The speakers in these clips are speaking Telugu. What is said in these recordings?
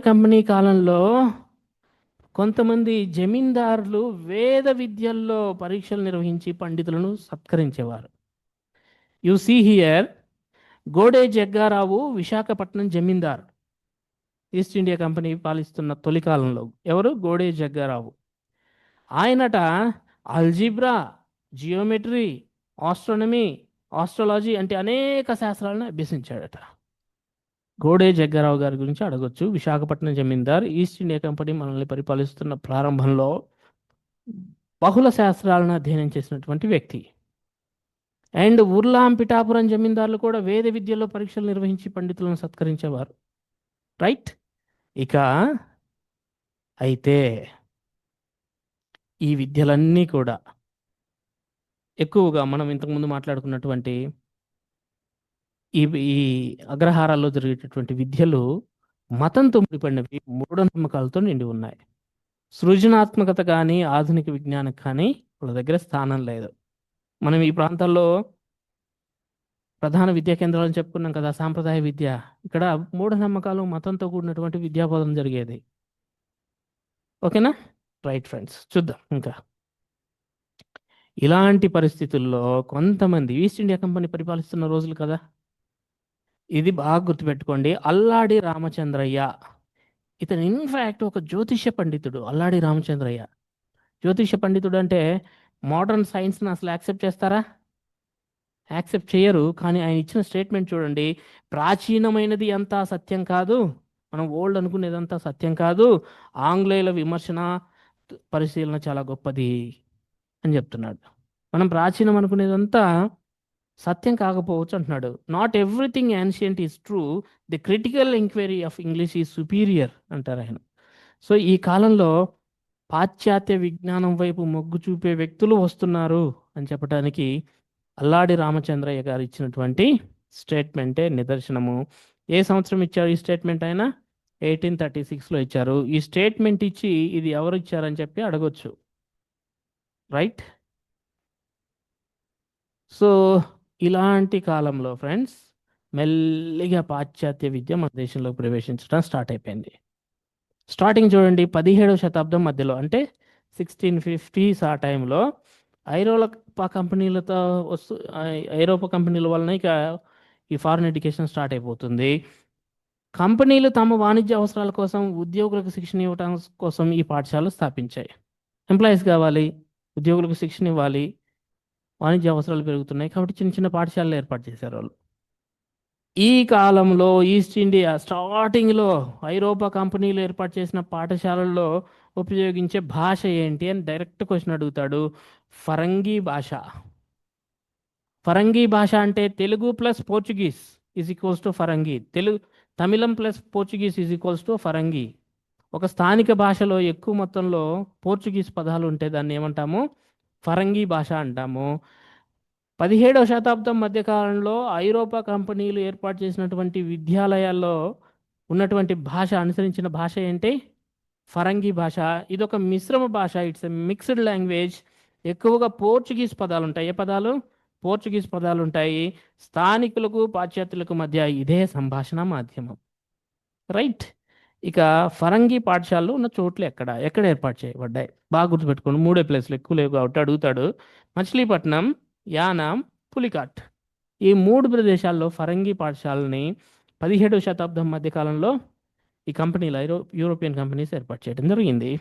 కంపెనీ కాలంలో కొంతమంది జమీందారులు వేద విద్యల్లో పరీక్షలు నిర్వహించి పండితులను సత్కరించేవారు. You see here Gode Jaggarao Visakhapatnam zamindar. East India company పాలిస్తున్న తొలి కాలంలో. ఎవరు? గోడే జగ్గారావు. ఆయనట అల్జిబ్రా జియోమెట్రీ ఆస్ట్రోనమీ ఆస్ట్రాలజీ అంటే అనేక శాస్త్రాలను అభ్యసించాడట. గోడే జగ్గారావు గారి గురించి అడగొచ్చు. విశాఖపట్నం జమీందార్ ఈస్ట్ ఇండియా కంపెనీ మనల్ని పరిపాలిస్తున్న ప్రారంభంలో బహుళ శాస్త్రాలను అధ్యయనం చేసినటువంటి వ్యక్తి. అండ్ ఉర్లాం పిఠాపురం జమీందారులు కూడా వేద విద్యలో పరీక్షలు నిర్వహించి పండితులను సత్కరించేవారు. రైట్? ఇక అయితే ఈ విద్యలన్నీ కూడా ఎక్కువగా మనం ఇంతకుముందు మాట్లాడుకున్నటువంటి ఈ ఈ అగ్రహారాల్లో జరిగేటటువంటి విద్యలు మతంతో ముడిపడినవి మూఢనమ్మకాలతో నిండి ఉన్నాయి. సృజనాత్మకత కానీ ఆధునిక విజ్ఞానం కానీ వాళ్ళ దగ్గర స్థానం లేదు. మనం ఈ ప్రాంతాల్లో ప్రధాన విద్యా కేంద్రాలను చెప్పుకున్నాం కదా సాంప్రదాయ విద్య. ఇక్కడ మూఢనమ్మకాలు మతంతో కూడినటువంటి విద్యాబోధన జరిగేది. ఓకేనా? రైట్ ఫ్రెండ్స్ చూద్దాం ఇంకా. ఇలాంటి పరిస్థితుల్లో కొంతమంది ఈస్ట్ ఇండియా కంపెనీ పరిపాలిస్తున్న రోజులు కదా. ఇది బాగా గుర్తుపెట్టుకోండి. అల్లాడి రామచంద్రయ్య. ఇతను ఇన్ఫ్యాక్ట్ ఒక జ్యోతిష పండితుడు అల్లాడి రామచంద్రయ్య. జ్యోతిష పండితుడు అంటే మోడర్న్ సైన్స్ని అసలు యాక్సెప్ట్ చేస్తారా? యాక్సెప్ట్ చేయరు కానీ ఆయన ఇచ్చిన స్టేట్మెంట్ చూడండి. ప్రాచీనమైనది అంతా సత్యం కాదు. మనం ఓల్డ్ అనుకునేదంతా సత్యం కాదు. ఆంగ్లేయుల విమర్శన పరిశీలన చాలా గొప్పది అని చెప్తున్నాడు. మనం ప్రాచీనం అనుకునేదంతా సత్యం కాకపోవచ్చు అంటున్నాడు. Not everything ancient is true the critical enquiry of English is superior అంటారు ఆయన. సో ఈ కాలంలో పాశ్చాత్య విజ్ఞానం వైపు మొగ్గు చూపే వ్యక్తులు వస్తున్నారు అని చెప్పడానికి అల్లాడి రామచంద్రయ్య గారు ఇచ్చినటువంటి స్టేట్మెంటే నిదర్శనము. ఏ సంవత్సరం ఇచ్చారు ఈ స్టేట్మెంట్ ఆయన? ఎయిటీన్ థర్టీ సిక్స్లో ఇచ్చారు. ఈ స్టేట్మెంట్ ఇచ్చి ఇది ఎవరు ఇచ్చారని చెప్పి అడగొచ్చు. రైట్ సో ఇలాంటి కాలంలో ఫ్రెండ్స్ మెల్లిగా పాశ్చాత్య విద్య మన దేశంలో ప్రవేశించడం స్టార్ట్ అయిపోయింది. స్టార్టింగ్ చూడండి పదిహేడవ శతాబ్దం మధ్యలో అంటే సిక్స్టీన్ ఫిఫ్టీస్ ఆ టైంలో ఐరోపా కంపెనీలతో వస్తు ఐరోపా కంపెనీల వలన ఇక ఈ ఫారిన్ ఎడ్యుకేషన్ స్టార్ట్ అయిపోతుంది. కంపెనీలు తమ వాణిజ్య అవసరాల కోసం ఉద్యోగులకు శిక్షణ ఇవ్వడం కోసం ఈ పాఠశాలలు స్థాపించాయి. ఎంప్లాయీస్ కావాలి ఉద్యోగులకు శిక్షణ ఇవ్వాలి వాణిజ్య అవసరాలు పెరుగుతున్నాయి కాబట్టి చిన్న చిన్న పాఠశాలలు ఏర్పాటు చేశారు వాళ్ళు. ఈ కాలంలో ఈస్ట్ ఇండియా స్టార్టింగ్లో ఐరోపా కంపెనీలు ఏర్పాటు చేసిన పాఠశాలల్లో ఉపయోగించే భాష ఏంటి అని డైరెక్ట్ క్వశ్చన్ అడుగుతాడు ఫరంగీ భాష. ఫరంగీ భాష అంటే Telugu plus Portuguese is equals to Firangi. Telugu Tamil plus Portuguese is equals to Firangi. ఒక స్థానిక భాషలో ఎక్కువ మొత్తంలో పోర్చుగీస్ పదాలు ఉంటే దాన్ని ఏమంటాము? ఫరంగీ భాష అంటాము. పదిహేడవ శతాబ్దం మధ్యకాలంలో ఐరోపా కంపెనీలు ఏర్పాటు చేసినటువంటి విద్యాలయాల్లో ఉన్నటువంటి భాష అనుసరించిన భాష ఏంటి? ఫరంగీ భాష. ఇదొక మిశ్రమ భాష. It's a mixed language. ఎక్కువగా పోర్చుగీస్ పదాలు ఉంటాయి. ఏ పదాలు? పోర్చుగీస్ పదాలు ఉంటాయి. స్థానికులకు పాశ్చాత్యులకు మధ్య ఇదే సంభాషణ మాధ్యమం. రైట్. ఇక ఫరంగి పాఠశాలలో ఉన్న చోట్లు ఎక్కడ ఎక్కడ ఏర్పాటు చేయబడ్డాయి? బాగా గుర్తుపెట్టుకోండి. మూడే ప్లేస్లు ఎక్కువ లేవు కాబట్టి అడుగుతాడు. మచిలీపట్నం యానాం పులికాట్. ఈ మూడు ప్రదేశాల్లో ఫరంగి పాఠశాలని పదిహేడవ శతాబ్దం మధ్య కాలంలో ఈ కంపెనీలు ఐరో యూరోపియన్ కంపెనీస్ ఏర్పాటు చేయడం జరిగింది.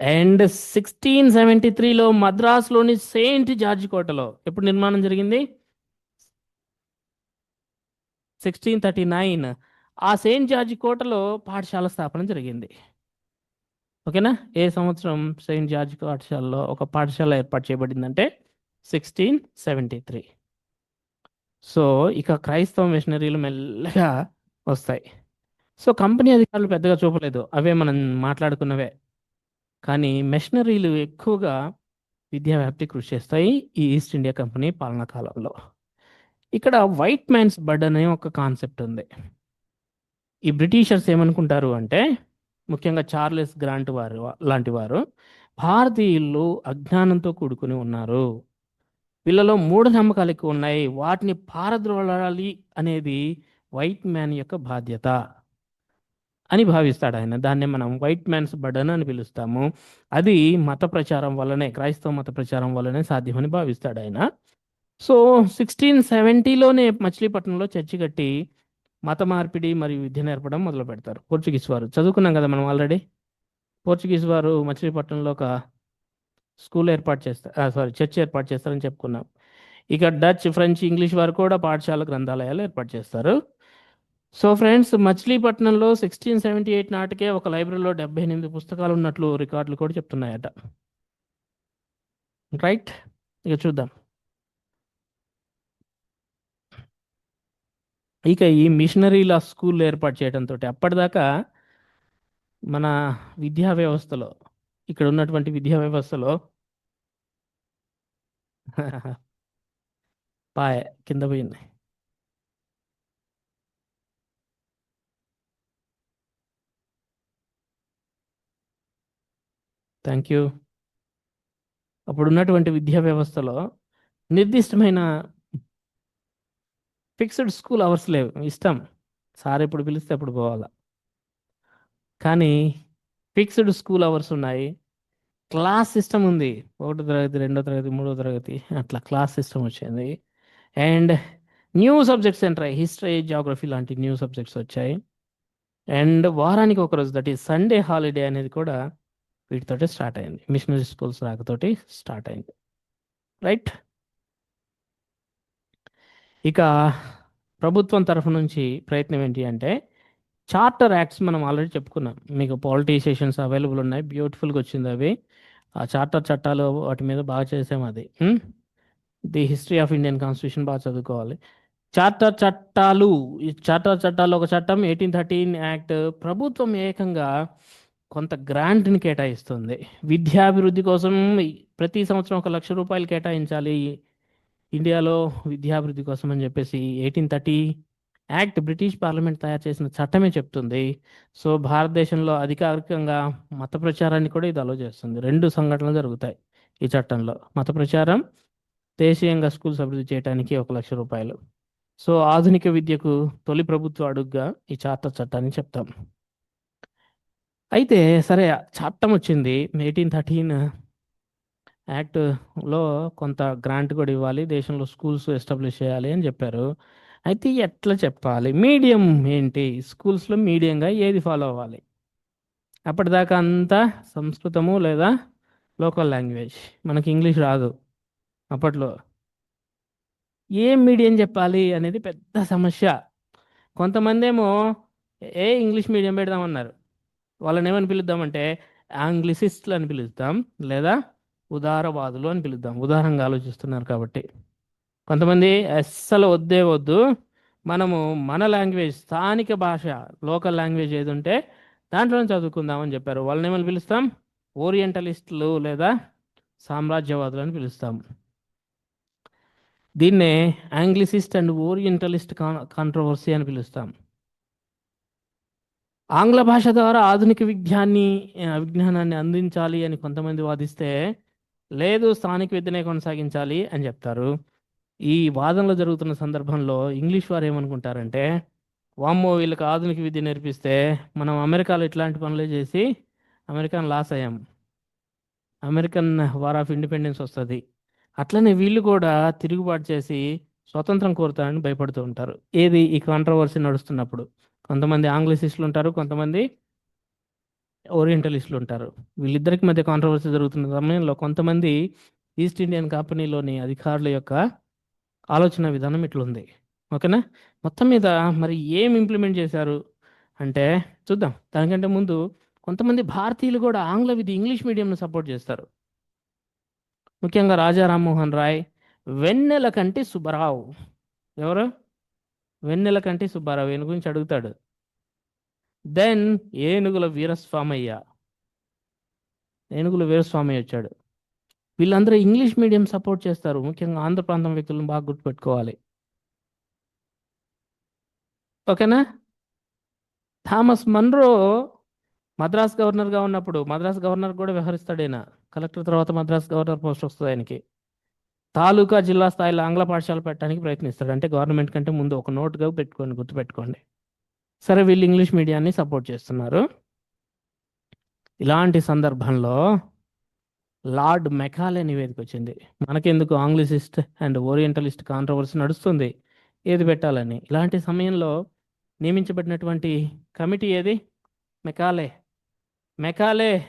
అండ్ సిక్స్టీన్ సెవెంటీ త్రీలో మద్రాసులోని సెయింట్ జార్జ్ కోటలో ఎప్పుడు నిర్మాణం జరిగింది? Sixteen thirty nine. ఆ సెయింట్ జార్జ్ కోటలో పాఠశాల స్థాపన జరిగింది. ఓకేనా? ఏ సంవత్సరం సెయింట్ జార్జ్ పాఠశాలలో ఒక పాఠశాల ఏర్పాటు చేయబడిందంటే సిక్స్టీన్ సెవెంటీ త్రీ. సో ఇక క్రైస్తవ మిషనరీలు మెల్లగా వస్తాయి. సో కంపెనీ అధికారులు పెద్దగా చూపలేదు. అవే మనం మాట్లాడుకున్నవే. కానీ మిషనరీలు ఎక్కువగా విద్యావ్యాప్తి కృషి చేస్తాయి ఈ ఈస్ట్ ఇండియా కంపెనీ పాలనా కాలంలో. ఇక్కడ వైట్ మ్యాన్స్ బర్డ్ అనే ఒక కాన్సెప్ట్ ఉంది. ఈ బ్రిటిషర్స్ ఏమనుకుంటారు అంటే ముఖ్యంగా చార్లెస్ గ్రాంట్ వారు లాంటి వారు భారతీయులు అజ్ఞానంతో కూడుకుని ఉన్నారు. వీళ్ళలో మూఢనమ్మకాలు ఎక్కువ ఉన్నాయి. వాటిని పారద్రోలాలి అనేది వైట్ మ్యాన్ యొక్క బాధ్యత అని భావిస్తాడు ఆయన. దాన్ని మనం వైట్ మ్యాన్స్ బర్డన్ అని పిలుస్తాము. అది మత ప్రచారం వల్లనే క్రైస్తవ మత ప్రచారం వల్లనే సాధ్యమని భావిస్తాడు ఆయన. సో సిక్స్టీన్ సెవెంటీలోనే మచిలీపట్నంలో చర్చి కట్టి మత మార్పిడి మరియు విద్య నేర్పడం మొదలు పెడతారు. పోర్చుగీస్ వారు. చదువుకున్నాం కదా మనం ఆల్రెడీ పోర్చుగీస్ వారు మచిలీపట్నంలో ఒక స్కూల్ ఏర్పాటు చేస్తారు సారీ చర్చ్ ఏర్పాటు చేస్తారని చెప్పుకున్నాం. ఇక డచ్ ఫ్రెంచ్ ఇంగ్లీష్ వారు కూడా పాఠశాల గ్రంథాలయాలు ఏర్పాటు చేస్తారు. సో ఫ్రెండ్స్ మచిలీపట్నంలో సిక్స్టీన్ సెవెంటీ ఎయిట్ నాటికే ఒక లైబ్రరీలో డెబ్బై ఎనిమిది పుస్తకాలు ఉన్నట్లు రికార్డులు కూడా చెప్తున్నాయట. రైట్? ఇక చూద్దాం. ఇక ఈ మిషనరీల స్కూల్ ఏర్పాటు చేయడంతో అప్పటిదాకా మన విద్యా వ్యవస్థలో ఇక్కడ ఉన్నటువంటి విద్యా వ్యవస్థలో పాయ కింద పోయింది. Thank you. అప్పుడు ఉన్నటువంటి విద్యా వ్యవస్థలో నిర్దిష్టమైన ఫిక్స్డ్ స్కూల్ అవర్స్ లేవు. ఇష్టం. సార్ ఎప్పుడు పిలిస్తే అప్పుడు పోవాలా. కానీ ఫిక్స్డ్ స్కూల్ అవర్స్ ఉన్నాయి. క్లాస్ సిస్టమ్ ఉంది. ఒకటో తరగతి రెండో తరగతి మూడో తరగతి అట్లా క్లాస్ సిస్టమ్ వచ్చింది. అండ్ న్యూ సబ్జెక్ట్స్ ఎంట్రాయి హిస్టరీ జాగ్రఫీ లాంటి న్యూ సబ్జెక్ట్స్ వచ్చాయి. అండ్ వారానికి ఒక రోజు దట్ ఈ సండే హాలిడే అనేది కూడా వీటితోటి స్టార్ట్ అయింది. మిషనరీ స్కూల్స్ రాకతోటి స్టార్ట్ అయింది. రైట్? ఇక ప్రభుత్వం తరఫు నుంచి ప్రయత్నం ఏంటి అంటే చార్టర్ యాక్ట్స్ మనం ఆల్రెడీ చెప్పుకున్నాం. మీకు పాలిటీషియన్స్ అవైలబుల్ ఉన్నాయి. బ్యూటిఫుల్గా వచ్చింది అవి. ఆ చార్టర్ చట్టాలు వాటి మీద బాగా చేసాం అది. The history of Indian constitution బాగా చదువుకోవాలి. చార్టర్ చట్టాలు ఈ చార్టర్ చట్టాలు ఒక చట్టం ఎయిటీన్ థర్టీన్ యాక్ట్ ప్రభుత్వం ఏకంగా కొంత గ్రాంట్ని కేటాయిస్తుంది. విద్యాభివృద్ధి కోసం ప్రతి సంవత్సరం ఒక లక్ష రూపాయలు కేటాయించాలి. ఇండియాలో విద్యాభివృద్ధి కోసం అని చెప్పేసి eighteen thirty act British parliament తయారు చేసిన చట్టమే చెప్తుంది. సో భారతదేశంలో అధికారికంగా మత ప్రచారాన్ని కూడా ఇది అలో చేస్తుంది. రెండు సంఘటనలు జరుగుతాయి ఈ చట్టంలో. మత ప్రచారం దేశీయంగా స్కూల్స్ అభివృద్ధి చేయడానికి ఒక లక్ష రూపాయలు. సో ఆధునిక విద్యకు తొలి ప్రభుత్వ అడుగ్గా ఈ చార్టర్ చట్టాన్ని చెప్తాం. అయితే సరే చట్టం వచ్చింది. ఎయిటీన్ థర్టీన్ యాక్ట్లో కొంత గ్రాంట్ కూడా ఇవ్వాలి దేశంలో స్కూల్స్ ఎస్టాబ్లిష్ చేయాలి అని చెప్పారు. అయితే ఎట్లా చెప్పాలి? మీడియం ఏంటి? స్కూల్స్లో మీడియంగా ఏది ఫాలో అవ్వాలి? అప్పటిదాకా అంతా సంస్కృతము లేదా లోకల్ లాంగ్వేజ్? మనకి ఇంగ్లీష్ రాదు అప్పట్లో. ఏం మీడియం చెప్పాలి అనేది పెద్ద సమస్య. కొంతమంది ఏమో ఏ ఇంగ్లీష్ మీడియం పెడదామన్నారు. వాళ్ళని ఏమని పిలుద్దామంటే ఆంగ్లిసిస్ట్లు అని పిలుద్దాం లేదా ఉదారవాదులు అని పిలుద్దాం. ఉదారంగా ఆలోచిస్తున్నారు కాబట్టి. కొంతమంది అస్సలు వద్దే వద్దు. మనము మన లాంగ్వేజ్ స్థానిక భాష లోకల్ లాంగ్వేజ్ ఏది ఉంటే దాంట్లోనే చదువుకుందామని చెప్పారు. వాళ్ళని ఏమని పిలుస్తాం? ఓరియంటలిస్టులు లేదా సామ్రాజ్యవాదులు అని పిలుస్తాం. దీన్నే ఆంగ్లిసిస్ట్ అండ్ ఓరియంటలిస్ట్ కాంట్రవర్సీ అని పిలుస్తాం. ఆంగ్ల భాష ద్వారా ఆధునిక విజ్ఞాన్ని విజ్ఞానాన్ని అందించాలి అని కొంతమంది వాదిస్తే లేదు స్థానిక విద్యనే కొనసాగించాలి అని చెప్తారు. ఈ వాదనలు జరుగుతున్న సందర్భంలో ఇంగ్లీష్ వారు ఏమనుకుంటారంటే వామ్మో వీళ్ళకి ఆధునిక విద్య నేర్పిస్తే మనం అమెరికాలో ఇట్లాంటి పనులే చేసి అమెరికన్ లాస్ అయ్యాం. అమెరికన్ వార్ ఆఫ్ ఇండిపెండెన్స్ వస్తుంది. అట్లనే వీళ్ళు కూడా తిరుగుబాటు చేసి స్వతంత్రం కోరుతారని భయపడుతూ ఉంటారు. ఏది ఈ కాంట్రవర్సీ నడుస్తున్నప్పుడు? కొంతమంది ఆంగ్లసిస్టులు ఉంటారు కొంతమంది ఓరియంటలిస్టులు ఉంటారు. వీళ్ళిద్దరికి మధ్య కాంట్రవర్సీ జరుగుతున్న సమయంలో కొంతమంది ఈస్ట్ ఇండియన్ కంపెనీలోని అధికారుల యొక్క ఆలోచన విధానం ఇట్లుంది. ఓకేనా? మొత్తం మీద మరి ఏం ఇంప్లిమెంట్ చేశారు? అంటే చూద్దాం. దానికంటే ముందు కొంతమంది భారతీయులు కూడా ఆంగ్ల విద్య ఇంగ్లీష్ మీడియంను సపోర్ట్ చేస్తారు. ముఖ్యంగా రాజా రామ్మోహన్ రాయ్ వెన్నెల కంటి సుబ్బారావు. ఎవరు? వెన్నెల కంటి సుబ్బారావు. ఈయన గురించి అడుగుతాడు. దెన్ ఏనుగుల వీరస్వామయ్య. ఏనుగుల వీరస్వామయ్య వచ్చాడు. వీళ్ళందరూ ఇంగ్లీష్ మీడియం సపోర్ట్ చేస్తారు. ముఖ్యంగా ఆంధ్ర ప్రాంతం వ్యక్తులను బాగా గుర్తుపెట్టుకోవాలి. ఓకేనా? థామస్ మన్రో మద్రాస్ గవర్నర్గా ఉన్నప్పుడు మద్రాస్ గవర్నర్ కూడా వ్యవహరిస్తాడు ఆయన కలెక్టర్ తర్వాత మద్రాస్ గవర్నర్ పోస్ట్ వస్తుంది ఆయనకి. తాలూకా జిల్లా స్థాయిలో ఆంగ్ల పాఠశాల పెట్టడానికి ప్రయత్నిస్తాడు. అంటే గవర్నమెంట్ కంటే ముందు ఒక నోట్గా పెట్టుకోండి గుర్తుపెట్టుకోండి. సరే వీళ్ళు ఇంగ్లీష్ మీడియాన్ని సపోర్ట్ చేస్తున్నారు. ఇలాంటి సందర్భంలో లార్డ్ మెకాలే నివేదిక వచ్చింది. మనకెందుకు ఆంగ్లిసిస్ట్ అండ్ ఓరియంటలిస్ట్ కాంట్రవర్సీ నడుస్తుంది? ఏది పెట్టాలని? ఇలాంటి సమయంలో నియమించబడినటువంటి కమిటీ ఏది? మెకాలే. మెకాలే.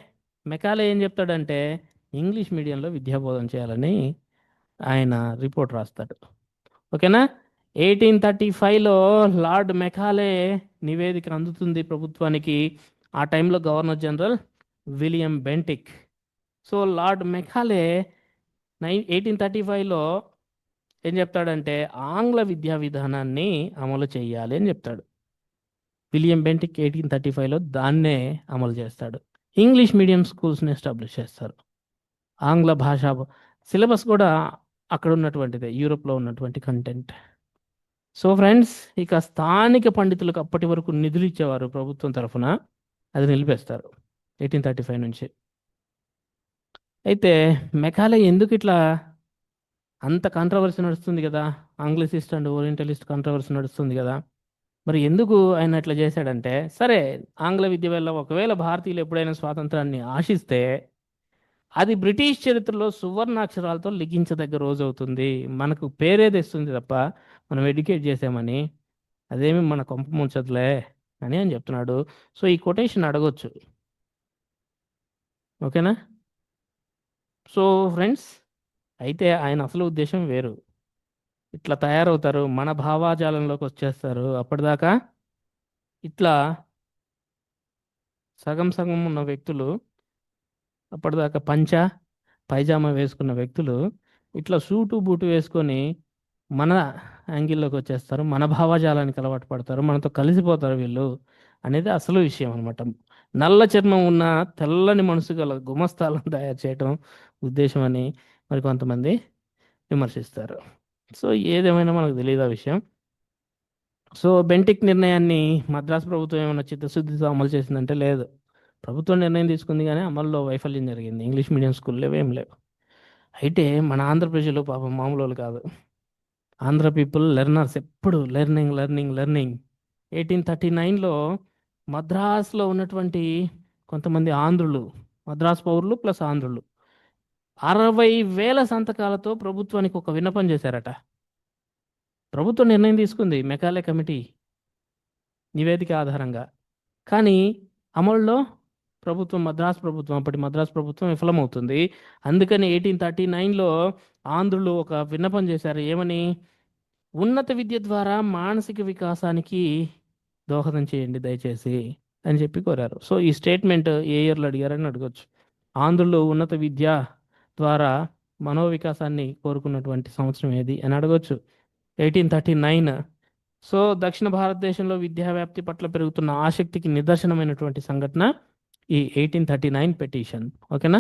మెకాలే ఏం చెప్తాడంటే ఇంగ్లీష్ మీడియంలో విద్యాబోధన చేయాలని ఆయన రిపోర్ట్ రాస్తాడు. ఓకేనా? ఎయిటీన్ థర్టీ ఫైవ్లో లార్డ్ మెకాలే నివేదిక అందుతుంది ప్రభుత్వానికి. ఆ టైంలో governor general William Bentinck. So lord Macaulay నై ఎయిటీన్ థర్టీ ఫైవ్లో ఏం చెప్తాడంటే ఆంగ్ల విద్యా విధానాన్ని అమలు చేయాలి అని చెప్తాడు. విలియం బెంటిక్ ఎయిటీన్ థర్టీ ఫైవ్లో దాన్నే అమలు చేస్తాడు. ఇంగ్లీష్ మీడియం స్కూల్స్ని ఎస్టాబ్లిష్ చేస్తారు. ఆంగ్ల భాష సిలబస్ కూడా అక్కడ ఉన్నటువంటిదే యూరోప్లో ఉన్నటువంటి కంటెంట్. సో ఫ్రెండ్స్ ఇక స్థానిక పండితులకు అప్పటి వరకు నిధులు ఇచ్చేవారు ప్రభుత్వం తరఫున అది నిలిపేస్తారు ఎయిటీన్ థర్టీ ఫైవ్ నుంచి. అయితే మెకాలే ఎందుకు ఇట్లా అంత కాంట్రవర్సీ నడుస్తుంది కదా? ఆంగ్లసిస్ట్ అండ్ ఓరియంటలిస్ట్ కాంట్రవర్సీ నడుస్తుంది కదా? మరి ఎందుకు ఆయన ఇట్లా చేశాడంటే సరే ఆంగ్ల విద్య వల్ల ఒకవేళ భారతీయులు ఎప్పుడైనా స్వాతంత్రాన్ని ఆశిస్తే అది బ్రిటిష్ చరిత్రలో సువర్ణాక్షరాలతో లిఖించదగ్గ రోజు అవుతుంది మనకు పేరే తెస్తుంది తప్ప మనం ఎడ్యుకేట్ చేసామని. అదేమి మన కొంప ముంచదులే అని అని చెప్తున్నాడు. సో ఈ కొటేషన్ అడగొచ్చు. ఓకేనా? సో ఫ్రెండ్స్ అయితే ఆయన అసలు ఉద్దేశం వేరు. ఇట్లా తయారవుతారు మన భావాజాలంలోకి వచ్చేస్తారు. అప్పటిదాకా ఇట్లా సగం సగం ఉన్న వ్యక్తులు అప్పటిదాకా పంచ పైజామా వేసుకున్న వ్యక్తులు ఇట్లా సూటు బూటు వేసుకొని మన యాంగిల్లోకి వచ్చేస్తారు మన భావజాలానికి అలవాటు పడతారు మనతో కలిసిపోతారు వీళ్ళు అనేది అసలు విషయం అనమాట నల్ల చర్మం ఉన్న తెల్లని మనసు గల గుమస్తాలను తయారు చేయటం ఉద్దేశం అని మరి కొంతమంది విమర్శిస్తారు. సో ఏదేమైనా మనకు తెలియదు ఆ విషయం? సో బెంటిక్ నిర్ణయాన్ని మద్రాసు ప్రభుత్వం ఏమైనా చిత్తశుద్ధితో అమలు చేసిందంటే లేదు. ప్రభుత్వం నిర్ణయం తీసుకుంది కానీ అమల్లో వైఫల్యం జరిగింది. ఇంగ్లీష్ మీడియం స్కూల్లో ఏం లేవు. అయితే మన ఆంధ్ర ప్రజలు పాపం మామూలు వాళ్ళు కాదు. ఆంధ్ర పీపుల్ లెర్నర్స్ ఎప్పుడు learning learning learning. Eighteen thirty నైన్లో మద్రాసులో ఉన్నటువంటి కొంతమంది ఆంధ్రులు మద్రాసు పౌరులు ప్లస్ ఆంధ్రులు అరవై వేల సంతకాలతో ప్రభుత్వానికి ఒక విన్నపం చేశారట. ప్రభుత్వం నిర్ణయం తీసుకుంది మెకాలే కమిటీ. నివేదిక ఆధారంగా. కానీ అమల్లో ప్రభుత్వం మద్రాస్ ప్రభుత్వం అప్పటి మద్రాస్ ప్రభుత్వం విఫలమవుతుంది. అందుకని ఎయిటీన్ థర్టీ నైన్లో ఆంధ్రులు ఒక విన్నపం చేశారు. ఏమని? ఉన్నత విద్య ద్వారా మానసిక వికాసానికి దోహదం చేయండి దయచేసి అని చెప్పి కోరారు. సో ఈ స్టేట్మెంట్ ఏ ఇయర్లో అడిగారని అడగచ్చు. ఆంధ్రులు ఉన్నత విద్య ద్వారా మనోవికాసాన్ని కోరుకున్నటువంటి సంవత్సరం ఏది అని అడగొచ్చు. Eighteen thirty nine. సో దక్షిణ భారతదేశంలో విద్యా వ్యాప్తి పట్ల పెరుగుతున్న ఆసక్తికి నిదర్శనమైనటువంటి సంఘటన ఈ ఎయిటీన్ థర్టీ నైన్ పెటిషన్ ఓకేనా